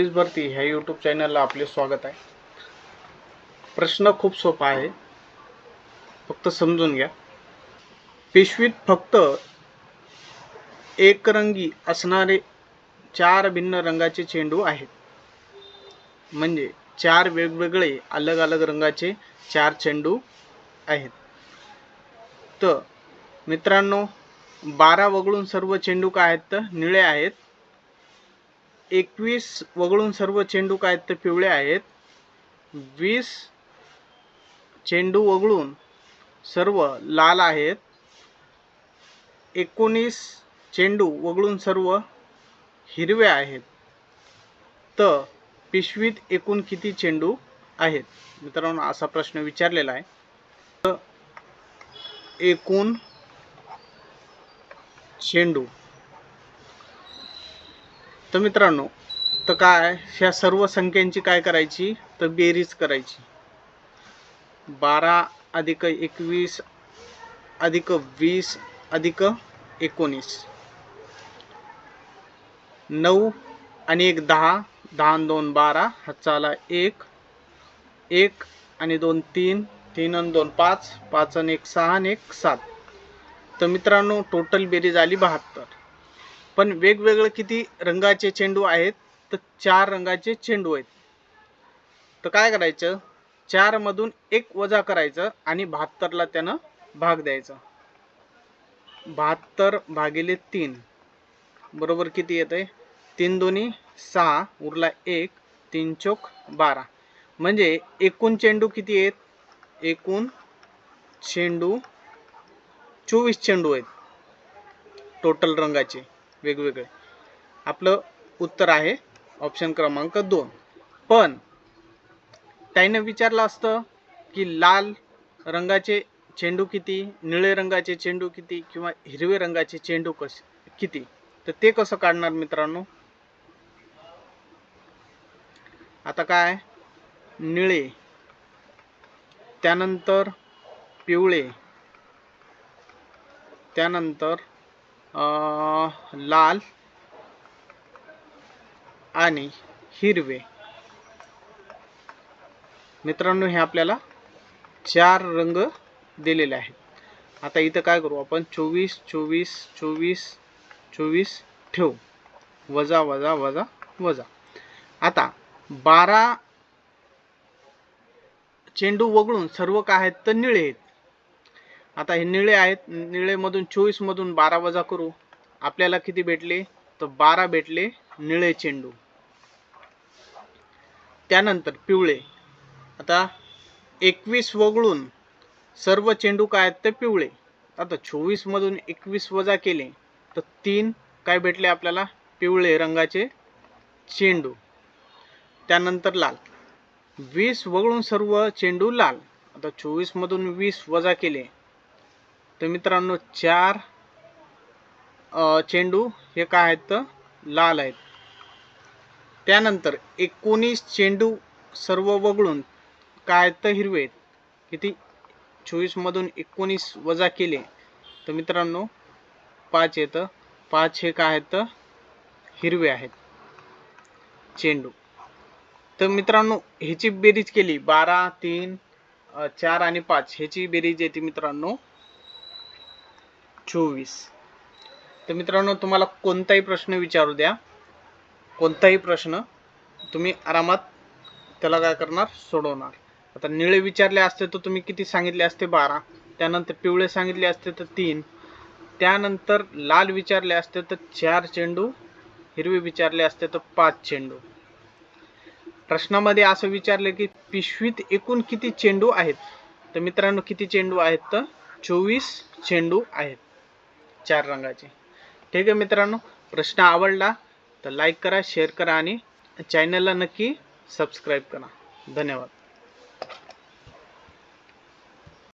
Police भरती ह्या YouTube चॅनलला आपले स्वागत आहे. प्रश्न खूप सोपा आहे. फक्त समजून घ्या. पिशवीत फक्त एकरंगी असणारे चार भिन्न रंगाचे चेंडू आहेत. म्हणजे चार वेगवेगळे अलग अलग रंगाचे चार चेंडू आहेत. तर मित्रांनो बारा वगळून सर्व चेंडू काय आहेत तर निळे आहेत. एकवीस वगळून सर्व चेंडू काय ते पिवळे आहेत. वीस चेंडू वगळून सर्व लाल आहेत. एकोणीस चेंडू वगळून सर्व हिरवे आहेत. तर पिशवीत एकूण किती चेंडू आहेत? मित्रांनो असा प्रश्न विचारलेला आहे. तर एकूण चेंडू तर मित्रांनो तर काय ह्या सर्व संख्यांची काय करायची? तर बेरीज करायची. बारा अधिक एकवीस अधिक वीस अधिक एकोणीस. नऊ आणि एक दहा दहा दोन बारा हातचा एक. एक आणि दोन तीन तीन आणि दोन पाच पाच आणि एक सहा आणि एक सात. तर मित्रांनो टोटल बेरीज आली बहात्तर. पण वेगवेगळे किती रंगाचे चेंडू आहेत तर चार रंगाचे चेंडू आहेत. तर काय करायचं? चार मधून एक वजा करायचं आणि बहात्तरला त्यानं भाग द्यायचा. बहात्तर भागिले तीन. बरोबर किती येत आहे तीन दोन्ही सहा उरला एक तीन चोक बारा. म्हणजे एकूण चेंडू किती आहेत? एकूण चेंडू चोवीस चेंडू आहेत. टोटल रंगाचे. वेगवेगळे. आपलं उत्तर आहे ऑप्शन क्रमांक दोन. पण त्यानं विचारलं असतं की लाल रंगाचे चेंडू किती निळे रंगाचे चेंडू किती किंवा हिरवे रंगाचे चेंडू कसे किती? तर ते कसं काढणार मित्रांनो? आता काय? निळे. त्यानंतर पिवळे. त्यानंतर लाल आणि हिरवे. मित्रांनो हे आपल्याला चार रंग दिलेले आहेत. आता इथं काय करू आपण? चोवीस चोवीस चोवीस चोवीस ठेवू. वजा वजा वजा वजा. आता बारा चेंडू वगळून सर्व काय आहेत तर निळे आहेत. आता हे निळे आहेत. निळेमधून चोवीसमधून बारा वजा करू. आपल्याला किती भेटले? तर बारा भेटले निळे चेंडू. त्यानंतर पिवळे. आता एकवीस वगळून सर्व चेंडू काय आहेत? ते पिवळे. आता चोवीसमधून एकवीस वजा केले तर तीन काय भेटले आपल्याला? पिवळे रंगाचे चेंडू. त्यानंतर लाल. वीस वगळून सर्व चेंडू लाल. आता चोवीसमधून वीस वजा केले तर मित्रांनो चार चेंडू हे काय आहेत तर लाल आहेत. त्यानंतर एकोणीस चेंडू सर्व वगळून काय आहेत तर हिरवे आहेत. किती? चोवीसमधून एकोणीस वजा केले. तर मित्रांनो पाच येतं पाच हे काय आहेत तर हिरवे आहेत. चेंडू. तर मित्रांनो ह्याची बेरीज केली. बारा तीन चार आणि पाच. ह्याची बेरीज येते मित्रांनो. चोवीस. तर मित्रांनो तुम्हाला कोणताही प्रश्न विचारू द्या. कोणताही प्रश्न तुम्ही आरामात त्याला काय करणार? सोडवणार. आता निळे विचारले असते तर तुम्ही किती सांगितले असते? बारा. त्यानंतर पिवळे सांगितले असते तर तीन. त्यानंतर लाल विचारले असते तर चार चेंडू. हिरवे विचारले असते तर पाच चेंडू. प्रश्नामध्ये असं विचारलं की पिशवीत एकूण किती चेंडू आहेत? तर मित्रांनो किती चेंडू आहेत? तर चोवीस चेंडू आहेत. चार रंगाचे. ठीक आहे मित्रांनो प्रश्न आवडला तर लाईक करा शेअर करा आणि चॅनलला नक्की सबस्क्राईब करा. धन्यवाद.